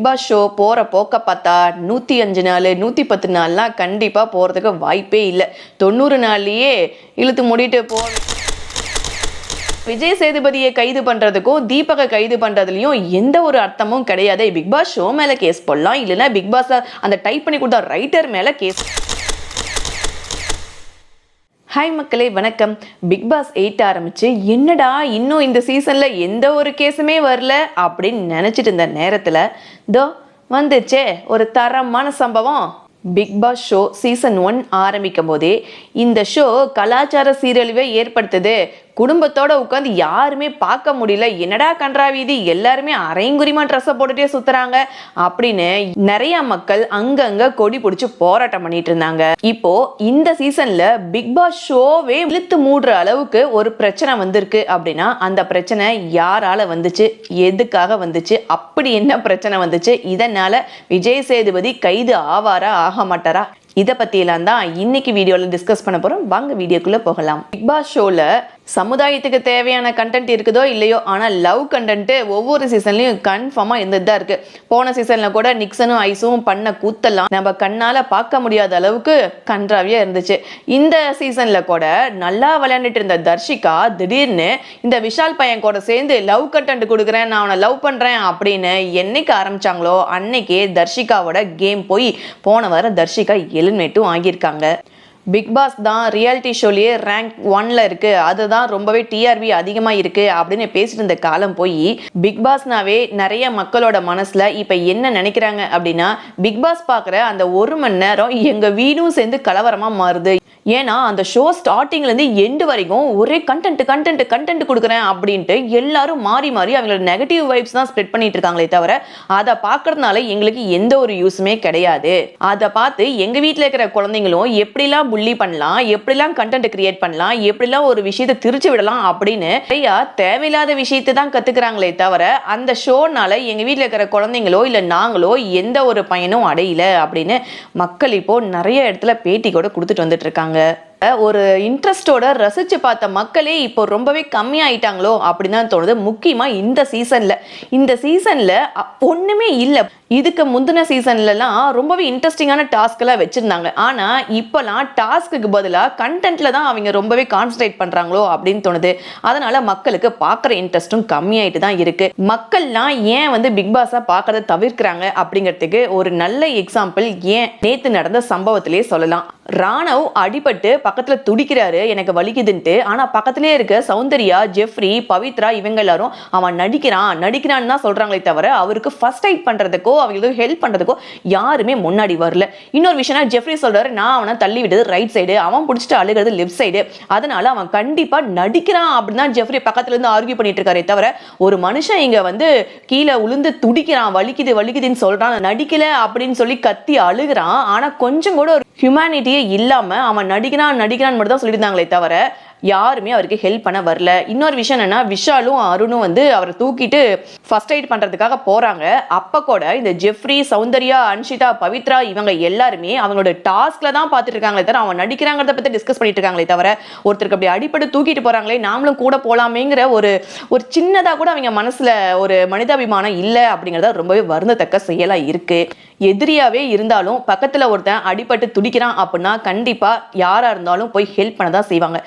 Big Boss show போகிற போக்க பார்த்தா நூற்றி அஞ்சு நாள் நூற்றி பத்து நாள்லாம் கண்டிப்பாக போகிறதுக்கு வாய்ப்பே இல்லை. தொண்ணூறு நாள்லேயே இழுத்து மூடிட்டு போ விஜய் சேதுபதியை கைது பண்றதுக்கும் தீபகை கைது பண்ணுறதுலையும் எந்த ஒரு அர்த்தமும் கிடையாது. பிக் பாஸ் ஷோ மேலே கேஸ் போடலாம். இல்லைன்னா பிக் பாஸ் அந்த டைப் பண்ணி கொடுத்த ரைட்டர் மேலே கேஸ் ஹாய் மக்களே வணக்கம். பிக் பாஸ் எயிட் ஆரம்பிச்சு என்னடா இன்னும் இந்த சீசன்ல எந்த ஒரு கேஸுமே வரல? அப்படின்னு நினைச்சிட்டு இருந்த நேரத்துல தோ வந்துச்சே ஒரு தரமான சம்பவம். Bigg Boss show season one ஆரம்பிக்கும் போதே இந்த ஷோ கலாச்சார சீரழிவை ஏற்படுத்துது. குடும்பத்தோட உட்காந்து யாருமே பார்க்க முடியல. என்னடா கன்றாவீதி எல்லாருமே அரைங்குறிமா ட்ரெஸ்ஸை போட்டுட்டே சுத்துறாங்க. அப்படின்னு நிறைய மக்கள் அங்கங்க கொடி பிடிச்சி போராட்டம் பண்ணிட்டு இருந்தாங்க. இப்போ இந்த சீசன்ல பிக் பாஸ் ஷோவே இழுத்து மூடுற அளவுக்கு ஒரு பிரச்சனை வந்திருக்கு அப்படின்னா அந்த பிரச்சனை யாரால வந்துச்சு? எதுக்காக வந்துச்சு? அப்படி என்ன பிரச்சனை வந்துச்சு? இதனால விஜய் சேதுபதி கைது ஆவாரா? ஆக மாட்டாரா? இதை பற்றியெல்லாம் தான் இன்னைக்கு வீடியோவில் டிஸ்கஸ் பண்ண போகிறோம் வாங்க வீடியோக்குள்ளே போகலாம். பிக் பாஸ் ஷோவில் சமுதாயத்துக்கு தேவையான கண்டென்ட் இருக்குதோ இல்லையோ ஆனால் லவ் கண்டென்ட்டு ஒவ்வொரு சீசன்லையும் கன்ஃபார்மாக இருந்துட்டு தான் இருக்குது போன சீசனில் கூட நிக்சனும் ஐஸும் பண்ண கூத்தெல்லாம் நம்ம கண்ணால் பார்க்க முடியாத அளவுக்கு கன்றாவியாக இருந்துச்சு. இந்த சீசனில் கூட நல்லா விளையாண்டுட்டு இருந்த தர்ஷிகா திடீர்னு இந்த விஷால் பையன் கூட சேர்ந்து லவ் கண்டென்ட் கொடுக்குறேன் நான் அவனை லவ் பண்ணுறேன் அப்படின்னு என்னைக்கு ஆரம்பிச்சாங்களோ அன்னைக்கே தர்ஷிகாவோட கேம் போய் போன வாரம் தர்ஷிகா எலிமினேட்டும் ஆகியிருக்காங்க பிக் பாஸ் தான் ரியாலிட்டி ஷோலேயே ரேங்க் ஒன்ல இருக்கு. அதுதான் ரொம்பவே டிஆர்பி அதிகமா இருக்கு அப்படின்னு பேசிட்டு இருந்த காலம் போய் பிக் பாஸ்னாவே நிறைய மக்களோட மனசுல இப்ப என்ன நினைக்கிறாங்க அப்படின்னா பிக் பாஸ் பாக்குற அந்த ஒரு மணி நேரம் எங்க வீடும் சேர்ந்து கலவரமா மாறுது. ஏன்னா அந்த ஷோ ஸ்டார்டிங்லேருந்து எண்டு வரைக்கும் ஒரே கண்டென்ட் கண்டென்ட் கண்டென்ட் கொடுக்குறேன் அப்படின்ட்டு எல்லாரும் மாறி மாறி அவங்களோட நெகட்டிவ் வைப்ஸ் தான் ஸ்ப்ரெட் பண்ணிட்டு இருக்காங்களே தவிர அதை பார்க்கறதுனால எங்களுக்கு எந்த ஒரு யூஸுமே கிடையாது. அதை பார்த்து எங்கள் வீட்டில் இருக்கிற குழந்தைங்களும் எப்படிலாம் புள்ளி பண்ணலாம் எப்படிலாம் கண்டென்ட் கிரியேட் பண்ணலாம் எப்படிலாம் ஒரு விஷயத்தை திரிச்சு விடலாம் அப்படின்னு நிறையா தேவையில்லாத விஷயத்தை தான் கற்றுக்குறாங்களே தவிர அந்த ஷோனால எங்கள் வீட்டில் இருக்கிற குழந்தைங்களோ இல்லை நாங்களோ எந்த ஒரு பயனும் அடையல அப்படின்னு மக்கள் இப்போ நிறைய இடத்துல பேட்டி கூட கொடுத்துட்டு வந்துட்டு இருக்காங்க. it. ஒரு இன்ட்ரெஸ்டோட ரசிச்சு பார்த்த மக்களே இப்போ ரொம்பவே கம்மியாயிட்டாங்களோ அப்படின்னு தான் தோணுது. முக்கியமா இந்த சீசன்ல இந்த சீசன்ல ஒண்ணுமே இல்லை. இதுக்கு முந்தின சீசன்லலாம் ரொம்பவே இன்ட்ரெஸ்டிங்கான டாஸ்க்கெல்லாம் வச்சுருந்தாங்க. ஆனால் இப்போலாம் டாஸ்க்குக்கு பதிலாக கண்டென்ட்டில் தான் அவங்க ரொம்பவே கான்சன்ட்ரேட் பண்ணுறாங்களோ அப்படின்னு தோணுது. அதனால் மக்களுக்கு பார்க்குற இன்ட்ரெஸ்ட்டும் கம்மியாயிட்டு தான் இருக்குது மக்கள்லாம் ஏன் வந்து பிக் பாஸாக பார்க்கறத தவிர்க்கிறாங்க அப்படிங்கிறதுக்கு ஒரு நல்ல எக்ஸாம்பிள் ஏன் நேற்று நடந்த சம்பவத்திலே சொல்லலாம். ராணவ் அடிபட்டு பக்கத்தில் துடிக்கிறாரு எனக்கு வலிக்குதுன்ட்டு. ஆனால் பக்கத்திலே இருக்க சௌந்தர்யா ஜெஃப்ரி பவித்ரா இவங்க எல்லாரும் அவன் நடிக்கிறான் நடிக்கிறான்னு தான் சொல்கிறாங்களே தவிர அவருக்கு ஃபர்ஸ்ட் எய்ட் பண்ணுறதுக்கோ அவங்களுக்கு ஹெல்ப் பண்ணுறதுக்கோ யாருமே முன்னாடி வரல. இன்னொரு விஷயம்னா ஜெஃப்ரி சொல்றாரு நான் அவனை தள்ளி விட்டது ரைட் சைடு அவன் பிடிச்சிட்டு அழுகிறது லெஃப்ட் சைடு அதனால அவன் கண்டிப்பாக நடிக்கிறான் அப்படின்னு தான் ஜெஃப்ரி பக்கத்துல இருந்து ஆர்கியூ பண்ணிட்டு இருக்காரே தவிர ஒரு மனுஷன் இங்க வந்து கீழே உளுந்து துடிக்கிறான் வலிக்குது வலிக்குதுன்னு சொல்றான் நடிக்கல அப்படின்னு சொல்லி கத்தி அழுகிறான். ஆனா கொஞ்சம் கூட ஒரு ஹியூமனிட்டியே இல்லாம அவன் நடிக்கிறான் நடிக்கிறான்னு மட்டும் தான் சொல்லியிருந்தாங்களே தவிர யாருமே அவருக்கு ஹெல்ப் பண்ண வரல. இன்னொரு விஷயம் என்னன்னா விஷாலும் அருணும் வந்து அவரை தூக்கிட்டு ஃபர்ஸ்ட் எய்ட் பண்றதுக்காக போறாங்க. அப்ப கூட இந்த ஜெஃப்ரி சௌந்தர்யா அன்ஷிதா பவித்ரா இவங்க எல்லாருமே அவங்களோட டாஸ்க்ல தான் பார்த்துட்டு இருக்காங்களே தவிர அவன் நடிக்கிறாங்கிறத பத்தி டிஸ்கஸ் பண்ணிட்டு இருக்காங்களே தவிர ஒருத்தருக்கு அப்படி அடிப்பட்டு தூக்கிட்டு போறாங்களே நாமளும் கூட போலாமேங்கிற ஒரு ஒரு சின்னதா கூட அவங்க மனசுல ஒரு மனிதாபிமானம் இல்லை அப்படிங்கிறத ரொம்பவே வருந்தத்தக்க செயலா இருக்கு. எதிரியாவே இருந்தாலும் பக்கத்துல ஒருத்தன் அடிபட்டு துடிக்கிறான் அப்படின்னா கண்டிப்பா யாரா இருந்தாலும் போய் ஹெல்ப் பண்ண தான் செய்வாங்க.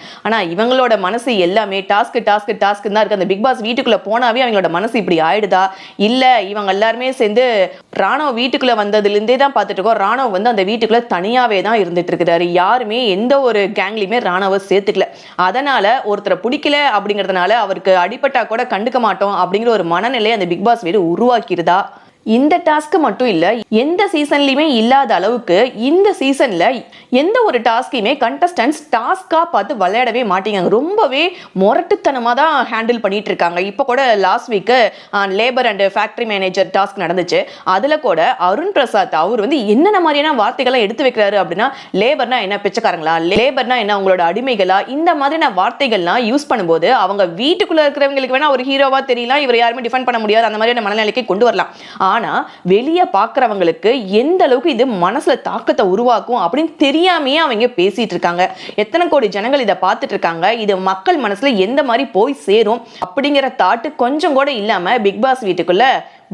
ஆனா இவங்களோட மனசு எல்லாமே டாஸ்க் டாஸ்க் டாஸ்க் தான் இருக்கு. அந்த பிக் பாஸ் வீட்டுக்குள்ள போனாவே அவங்களோட மனசு இப்படி ஆயிடுதா? இல்ல இவங்க எல்லாருமே சேர்ந்து ராணுவ வீட்டுக்குள்ள வந்ததுல இருந்தே தான் பார்த்துட்டு இருக்கோம். ராணுவ வந்து அந்த வீட்டுக்குள்ள தனியாவே தான் இருந்துட்டு இருக்கிறாரு. யாருமே எந்த ஒரு கேங்லையுமே ராணுவ சேர்த்துக்கல. அதனால ஒருத்தரை பிடிக்கல அப்படிங்கிறதுனால அவருக்கு அடிபட்டா கூட கண்டுக்க மாட்டோம் அப்படிங்கிற ஒரு மனநிலை அந்த பிக் பாஸ் வீடு உருவாக்கிடுதா இந்த டாஸ்க் மட்டும் இல்ல எந்த சீசன்லயுமே இல்லாத அளவுக்கு இந்த சீசன்ல எந்த ஒரு டாஸ்கையுமே கண்டஸ்டன்ஸ் டாஸ்கா பார்த்து விளையாடவே மாட்டேங்காங்க ரொம்பவே முரட்டுத்தனமா தான் ஹேண்டில் பண்ணிட்டு இருக்காங்க. இப்போ கூட last week labour and factory manager task நடந்துச்சு. அதுல கூட அருண் பிரசாத் அவர் வந்து என்னென்ன மாதிரியான வார்த்தைகள்லாம் எடுத்து வைக்கிறாரு அப்படின்னா லேபர்னா என்ன பிச்சைக்காரங்களா? லேபர்னா என்ன உங்களோட அடிமைகளா? இந்த மாதிரியான வார்த்தைகள்லாம் யூஸ் பண்ணும்போது அவங்க வீட்டுக்குள்ள இருக்கிறவங்களுக்கு வேணா ஒரு ஹீரோவா தெரியலாம். இவர் யாருமே டிஃபெண்ட் பண்ண முடியாது. அந்த மாதிரியான மனநிலைக்கு கொண்டு வரலாம். ஆனா வெளியே பார்க்குறவங்களுக்கு எந்த அளவுக்கு இது மனசுல தாக்கத்தை உருவாக்கும் அப்படின்னு தெரியாமையே அவங்க பேசிட்டு இருக்காங்க. எத்தனை கோடி ஜனங்கள் இதை பார்த்துட்டு இருக்காங்க. இது மக்கள் மனசுல எந்த மாதிரி போய் சேரும் அப்படிங்கிற தாட்டு கொஞ்சம் கூட இல்லாம பிக் பாஸ் வீட்டுக்குள்ள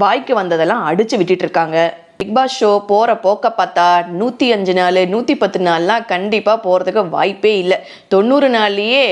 வாய்க்கு வந்ததெல்லாம் அடிச்சு விட்டுட்டு இருக்காங்க. பிக் பாஸ் ஷோ போற போக்க பார்த்தா நூத்தி அஞ்சு நாள் நூத்தி பத்து நாள்லாம் கண்டிப்பா போறதுக்கு வாய்ப்பே இல்லை. தொண்ணூறு நாள்லயே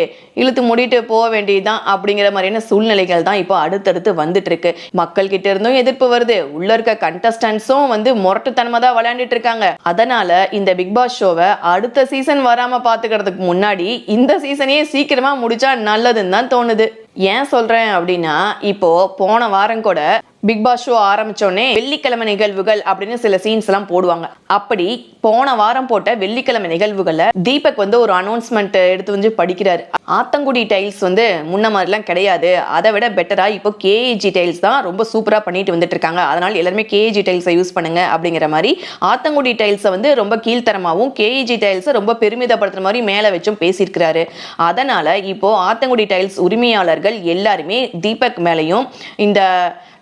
இழுத்து மூடிட்டு போக வேண்டியதுதான் அப்படிங்கிற மாதிரியான சூழ்நிலைகள் தான் இப்போ அடுத்தடுத்து வந்துட்டு இருக்கு. மக்கள் கிட்ட இருந்தும் எதிர்ப்பு வருது. உள்ள இருக்க கண்டஸ்டன்ஸும் வந்து முரட்டுத்தனமா தான் விளையாண்டுட்டு இருக்காங்க. அதனால இந்த பிக் பாஸ் ஷோவை அடுத்த சீசன் வராம பாத்துக்கிறதுக்கு முன்னாடி இந்த சீசனையே சீக்கிரமா முடிச்சா நல்லதுன்னு தான் தோணுது. ஏன் சொல்றேன் அப்படின்னா இப்போ போன வாரம் கூட பிக் பாஸ் ஷோ ஆரம்பிச்சோடனே வெள்ளிக்கிழமை நிகழ்வுகள் அப்படின்னு சில சீன்ஸ் எல்லாம் போடுவாங்க. அப்படி போன வாரம் போட்ட வெள்ளிக்கிழமை நிகழ்வுகளை தீபக் வந்து ஒரு அனௌன்ஸ்மெண்ட் எடுத்து வந்து படிக்கிறாரு. ஆத்தங்குடி டைல்ஸ் வந்து முன்ன மாதிரிலாம் கிடையாது. அதை விட பெட்டரா இப்போ கேஏஜி டைல்ஸ் தான் ரொம்ப சூப்பரா பண்ணிட்டு வந்துட்டு இருக்காங்க. அதனால எல்லாருமே கேஏஜி டைல்ஸை யூஸ் பண்ணுங்க அப்படிங்கிற மாதிரி ஆத்தங்குடி டைல்ஸை வந்து ரொம்ப கீழ்த்தரமாகவும் கேஏஜி டைல்ஸை ரொம்ப பெருமிதப்படுத்துற மாதிரி மேலே வச்சும் பேசியிருக்கிறாரு. அதனால இப்போ ஆத்தங்குடி டைல்ஸ் உரிமையாளர்கள் எல்லாருமே தீபக் மேலையும் இந்த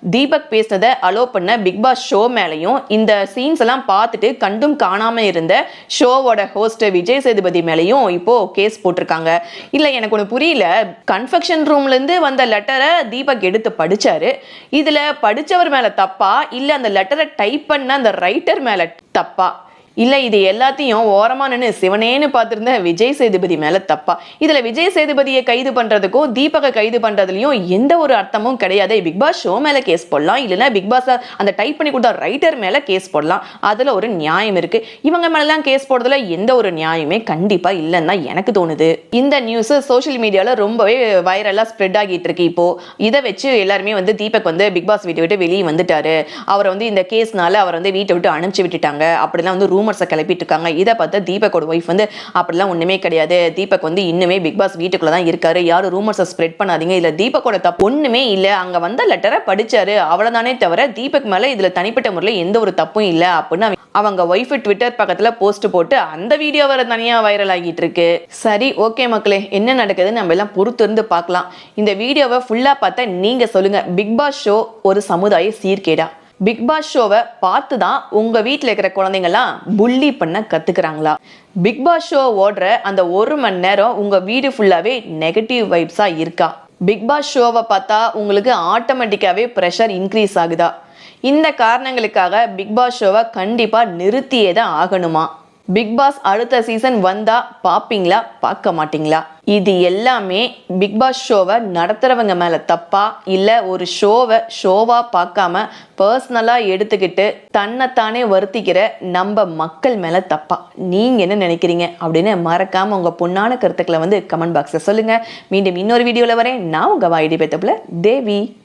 தீபக் பேசினதை அலோ பண்ண பிக் பாஸ் ஷோ மேலையும் இந்த சீன்ஸ் எல்லாம் பார்த்துட்டு கண்டும் காணாம இருந்த ஷோவோட ஹோஸ்ட் விஜய் சேதுபதி மேலேயும் இப்போ கேஸ் போட்டிருக்காங்க. இல்லை எனக்கு ஒன்று புரியல. கன்ஃபெக்ஷன் ரூம்லேருந்து வந்த லெட்டரை தீபக் எடுத்து படிச்சாரு. இதில் படிச்சவர் மேலே தப்பா? இல்லை அந்த லெட்டரை டைப் பண்ண அந்த ரைட்டர் மேலே தப்பா? இல்லை இது எல்லாத்தையும் ஓரமாக நின்று சிவனேன்னு பார்த்துருந்த விஜய் சேதுபதி மேலே தப்பா. இதில் விஜய் சேதுபதியை கைது பண்ணுறதுக்கும் தீபகை கைது பண்ணுறதுலையும் எந்த ஒரு அர்த்தமும் கிடையாது. பிக் பாஸ் ஷோ மேலே கேஸ் போடலாம். இல்லைன்னா பிக் பாஸ் அந்த டைப் பண்ணி கொடுத்த ரைட்டர் மேலே கேஸ் போடலாம். அதில் ஒரு நியாயம் இருக்குது இவங்க மேலெலாம் கேஸ் போடுறதுல எந்த ஒரு நியாயமே கண்டிப்பாக இல்லைன்னு தான் எனக்கு தோணுது. இந்த நியூஸ் சோஷியல் மீடியாவில் ரொம்பவே வைரலாக ஸ்ப்ரெட் ஆகிட்டு இருக்கு இப்போது இதை வச்சு எல்லாருமே வந்து தீபக் வந்து பிக் பாஸ் வீட்டை விட்டு வெளியே வந்துட்டாரு. அவரை வந்து இந்த கேஸ்னால அவர் வந்து வீட்டை விட்டு அனுப்பிச்சு விட்டுட்டாங்க. அப்படிலாம் வந்து ரூம் ரூமர்ஸை கிளப்பிட்டு இருக்காங்க இதை பார்த்தா தீபக்கோட ஒய்ஃப் வந்து அப்படிலாம் ஒன்றுமே கிடையாது. தீபக் வந்து இன்னுமே பிக் பாஸ் வீட்டுக்குள்ளே தான் இருக்காரு. யாரும் ரூமர்ஸை ஸ்ப்ரெட் பண்ணாதீங்க. இதில் தீபக்கோட தப்பு ஒன்றுமே இல்லை. அங்கே வந்த லெட்டரை படித்தாரு அவ்வளோதானே தவிர தீபக் மேலே இதில் தனிப்பட்ட முறையில் எந்த ஒரு தப்பும் இல்லை. அப்படின்னு அவங்க- ஒய்ஃப் ட்விட்டர் பக்கத்தில் போஸ்ட் போட்டு அந்த வீடியோ வர தனியாக வைரல் ஆகிட்டு இருக்கு. சரி ஓகே மக்களே. என்ன நடக்குதுன்னு நம்ம எல்லாம் பொறுத்து இருந்து பார்க்கலாம். இந்த வீடியோவை ஃபுல்லாக பார்த்தா நீங்கள் சொல்லுங்கள் பிக் பாஸ் ஷோ ஒரு சமுதாய சீர்கேடா. பிக் பாஸ் ஷோவை பார்த்து தான் உங்கள் வீட்டில் இருக்கிற குழந்தைங்கள்லாம் புள்ளி பண்ண கற்றுக்குறாங்களா பிக் பாஸ் ஷோ ஓடுற அந்த ஒரு மணி நேரம் உங்கள் வீடு ஃபுல்லாகவே நெகட்டிவ் வைப்ஸாக இருக்கா? பிக் பாஸ் ஷோவை பார்த்தா உங்களுக்கு ஆட்டோமேட்டிக்காகவே ப்ரெஷர் இன்க்ரீஸ் ஆகுதா? இந்த காரணங்களுக்காக பிக் பாஸ் ஷோவை கண்டிப்பாக நிறுத்தியே தான் ஆகணுமா? பிக் பாஸ் அடுத்த சீசன் வந்தா பாப்பீங்களா? பார்க்க மாட்டீங்களா? இது எல்லாமே பிக் பாஸ் ஷோவை நடத்துறவங்க மேல தப்பா இல்ல ஒரு ஷோவை ஷோவா பார்க்காம பர்சனலா எடுத்துக்கிட்டு தன்னைத்தானே வருத்திக்கிற நம்ம மக்கள் மேல தப்பா? நீங்க என்ன நினைக்கிறீங்க? அப்படின்னு மறக்காம உங்க பொண்ணான கருத்துக்களை வந்து கமெண்ட் பாக்ஸ்ல சொல்லுங்க. மீண்டும் இன்னொரு வீடியோல வரேன். நான் உங்க வாயிடி பேத்தப்புல தேவி.